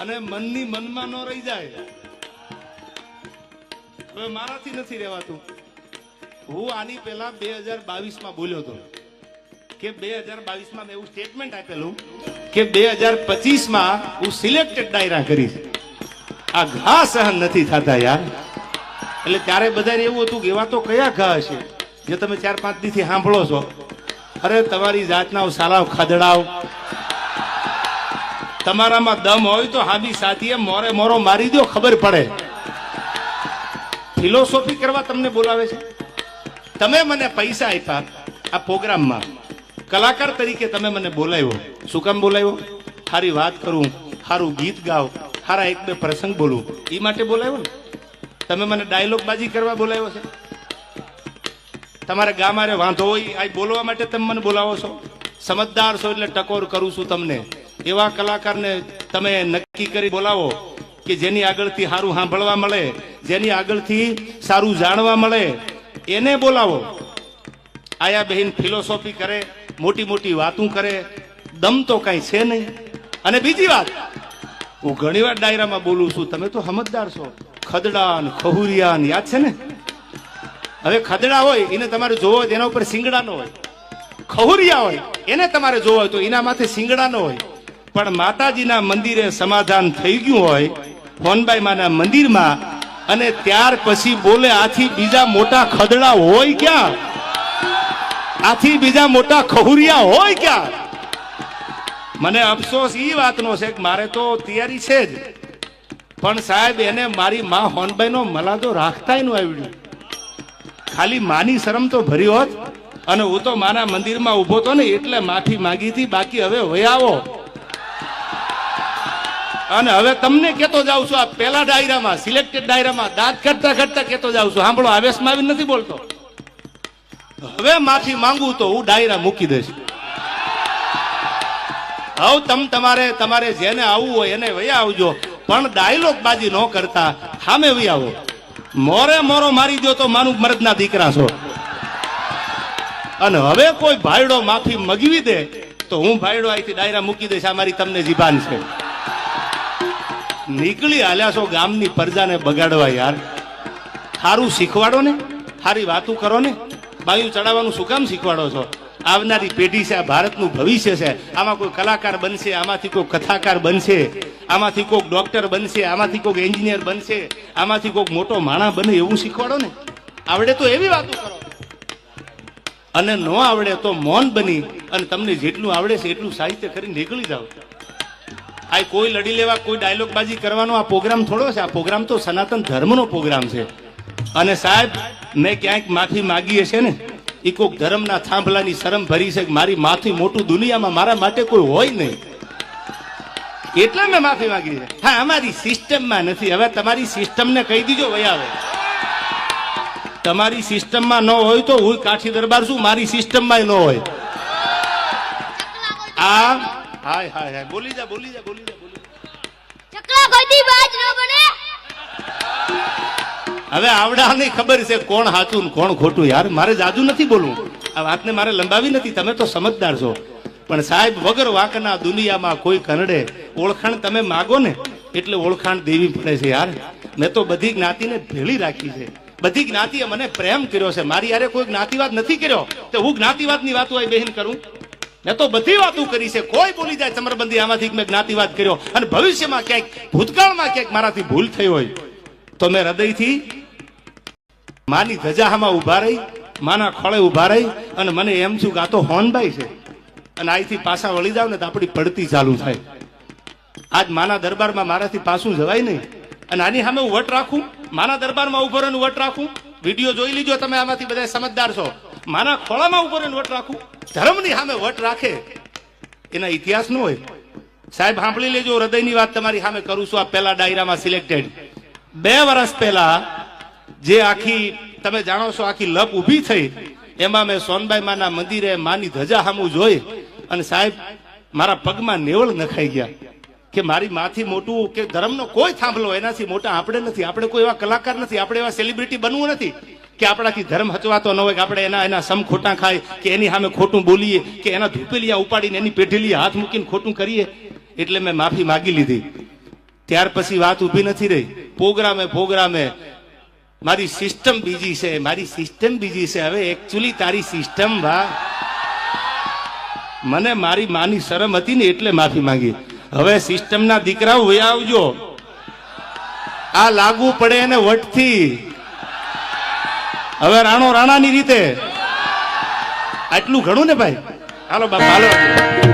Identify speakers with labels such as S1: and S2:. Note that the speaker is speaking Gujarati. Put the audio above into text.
S1: અને મનની મનમાં ન રહી જાય. હવે મારાથી નથી રહેવાતું. હું આની પહેલા બે હજાર બાવીસમાં બોલ્યો હતો કે બે હજાર બાવીસમાં મેં એવું સ્ટેટમેન્ટ આપેલું કે બે હજાર પચીસમાં હું સિલેક્ટેડ ડાયરા કરીશ. આ ઘા સહન નથી થતા યાર. એટલે ત્યારે બધાને એવું હતું કે એવા તો કયા ઘા હશે? જે તમે ચાર પાંચ દીથી સાંભળો છો. અરે તમારી જાતના સાલાવ ખદડાવ. તમારામાં દમ હોય તો હાબી સાથીએ મોરે મોરો મારી દો ખબર પડે. ફિલોસોફી કરવા તમને બોલાવે છે? તમે મને પૈસા આપ્યા આ પ્રોગ્રામમાં. કલાકાર તરીકે તમે મને બોલાવ્યો. શું કામ બોલાવ્યો? સારી વાત કરું સારું ગીત ગાવ સારા એક બે પ્રસંગ બોલું. એ માટે બોલાવ્યો ને? તમે મને ડાયલોગ બાજી કરવા બોલાવ્યો છે? તમારે ગામારે વાંધો હોય આ બોલવા માટે તમે મને બોલાવો છો? સમજદાર છો એટલે ટકોર કરું છું તમને. એવા કલાકારને તમે નક્કી કરી બોલાવો કે જેની આગળથી સારું સાંભળવા મળે, જેની આગળથી સારું જાણવા મળે, એને બોલાવો. આયા બહેન ફિલોસોફી કરે, મોટી મોટી વાતું કરે, દમ તો કઈ છે નહીં. અને બીજી વાત, હું ઘણી વાર ડાયરામાં બોલું છું, તમે તો સમજદાર છો. ખદડા ખહુરિયાન, યાદ છે ને? હવે ખદડા હોય, એને તમારે જોવો હોય તેના ઉપર સિંગડાનો હોય. ખહુરિયા હોય, એને તમારે જોવો હોય તો એના માથે સિંગડાનો હોય. પણ માતાજીના મંદિરે સમાધાન થઈ ગયું હોય હોનબાઈ માના મંદિરમાં, અને ત્યાર પછી બોલે આથી બીજા મોટા ખદડા હોય ક્યાં? આથી બીજા મોટા ખહુરિયા હોય ક્યાં? મને અફસોસ એ વાતનો છે કે મારે તો તૈયારી છે જ. પણ સાહેબ, એને મારી માં હોનબાઈ નો મલાદો રાખતાયનું આવડ્યું ખાલી માની શરમ તો ભરી હોત. અને હું તો મારા મંદિરમાં ઊભો તો ને એટલે માફી માંગી હતી, બાકી હવે વયાવો અને હવે તમને કેતો જાઉં છું, આ પેલા ડાયરામાં સિલેક્ટેડ ડાયરામાં દાંત કરતા કરતા કેતો જાઉં છું. સાંભળો આવેશમાં આવીને નથી બોલતો. હવે માફી માંગુ તો હું ડાયરા મૂકી દઈશ. હવે, તમ તમારે તમારે જેને આવવું હોય એને વયા આવજો. પણ ડાયલોગ બાજી ન કરતા, સામે વહી આવો. મોરે મોરો મારી દો તો માનું મરદના દીકરા છો. અને હવે કોઈ ભાઈડો માફી મગવી દે, તો હું ભાઈડો અહીંથી ડાયરા મૂકી દઈશ. આ મારી તમને જીબાન છે. નીકળી હાલ્યા છો ગામની પ્રજાને બગાડવા યાર. સારું શીખવાડો ને સારી વાતું કરો ને. બાયું ચડાવવાનું શું કામ શીખવાડો છો? આવનારી પેઢી છે, આ ભારતનું ભવિષ્ય છે. આમાં કોઈ કલાકાર બનશે, આમાંથી કોઈ કથાકાર બનશે. આમાંથી કોઈક ડોક્ટર બનશે, આમાંથી કોઈક એન્જિનિયર બનશે. આમાંથી કોઈક મોટો માણસ બને એવું શીખવાડો ને. આવડે તો એવી વાતો કરો. અને ન આવડે તો મૌન બની અને તમને જેટલું આવડે છે એટલું સાહિત્ય કરીને નીકળી જાઓ. આ કોઈ લડી લેવા, કોઈ ડાયલોગ બાજી કરવાનો આ પ્રોગ્રામ થોડો છે. આ પ્રોગ્રામ તો સનાતન ધર્મનો પ્રોગ્રામ છે. અને સાહેબ, મેં ક્યાંક માફી માગી હશે ને એ કોઈક ધર્મના થાંભલાની શરમ ભરી છે મારી માથી મોટું દુનિયામાં મારા માટે કોઈ હોય નહીં. એટલે મેં માફી માંગી છે. હા, અમારી સિસ્ટમમાં નથી. હવે તમારી સિસ્ટમને કહી દીજો, વયા આવે. તમારી સિસ્ટમમાં ન હોય તો હું કાઠી દરબાર છું, મારી સિસ્ટમમાં ન હોય. આ હાય હાય હાય. બોલી જા બોલી જા બોલી જા બોલી.
S2: ચકલા કોઈ બાજ ન બને.
S1: હવે આવડાની ખબર છે કોણ સાચું ને કોણ ખોટું યાર. મારે જાજુ નથી બોલવું. આ વાતને મારે લંબાવી નથી. તમે તો સમજદાર છો. પણ સાહેબ વગર વાંકના દુનિયામાં કોઈ કનડે ઓળખાણ તમે માગો ને એટલે ઓળખાણ દેવી પડે છે યાર. મેં તો બધી જ્ઞાતિને ભેળી રાખી છે. બધી જ્ઞાતિએ મને પ્રેમ કર્યો છે. મારી યારે કોઈ જ્ઞાતિવાદ નથી કર્યો? તો હું જ્ઞાતિવાદની વાતો હોય બહેન કરું? મેં તો બધી વાતો કરી છે. કોઈ બોલી જાય, ચમરબંધી આમાંથી મેં જ્ઞાતિવાદ કર્યો. અને ભવિષ્યમાં ક્યાંક, ભૂતકાળમાં ક્યાંક મારાથી ભૂલ થઈ હોય, તો મેં હૃદયથી માની ધજાહામાં ઊભા રહી, માના ખોળે ઊભા રહી અને મને એમ છું કે આ તો હોનભાઈ છે. અને અહીંથી પાછા વળી જાવ ને તો આપણી પડતી ચાલુ થાય. આજ માના દરબારમાં મારાથી પાછું જવાય નહીં. અને આની સામે હું વટ રાખું. માના દરબારમાં ઊભો રહીને વટ રાખું. વીડિયો જોઈ લીજો તમે, આમાંથી બધા સમજદાર છો. માના ખોળામાં ઊભો વટ રાખું. ધર્મની સામે વટ રાખે. એના ઇતિહાસ નો હોય. સાહેબ, સાંભળી લેજો, હૃદયની વાત તમારી સામે કરું છું. આ પહેલા ડાયરામાં સિલેક્ટેડ બે વર્ષ પહેલા જે આખી, તમે જાણો છો, આખી લપ ઊભી થઈ, એમાં મેં સોનબાઈ માના મંદિરે માની ધજા સામું જોઈ અને સાહેબ, મારા પગમાં નેવળ નખાઈ ગયા. કે મારી માથી મોટું કે ધર્મનો કોઈ થાંભલો એનાથી મોટા આપણે નથી. આપણે કોઈ એવા કલાકાર નથી, આપણે એવા સેલિબ્રિટી બનવું નથી કે આપણાથી ધર્મ હચવાતો ન હોય, કે આપણે એના એના સમ ખોટા ખાય, કે એની સામે ખોટું બોલીએ, કે એના ધૂપેલિયા ઉપાડીને એની પેઢેલી હાથ મૂકીને ખોટું કરીએ. એટલે મેં માફી માગી લીધી. ત્યાર પછી વાત ઊભી નથી રહી. પ્રોગ્રામે પ્રોગ્રામે મારી સિસ્ટમ બીજી છે. મારી સિસ્ટમ બીજી છે. હવે એકચ્યુઅલી તારી સિસ્ટમ ભા મને મારી માની શરમ હતી ને એટલે માફી માંગી. હવે સિસ્ટમના દીકરાઓ વયા આવજો. આ લાગુ પડે એને વટથી. હવે રાણો રાણાની રીતે. આટલું ઘણું ને ભાઈ? હાલો બાપા, હાલો.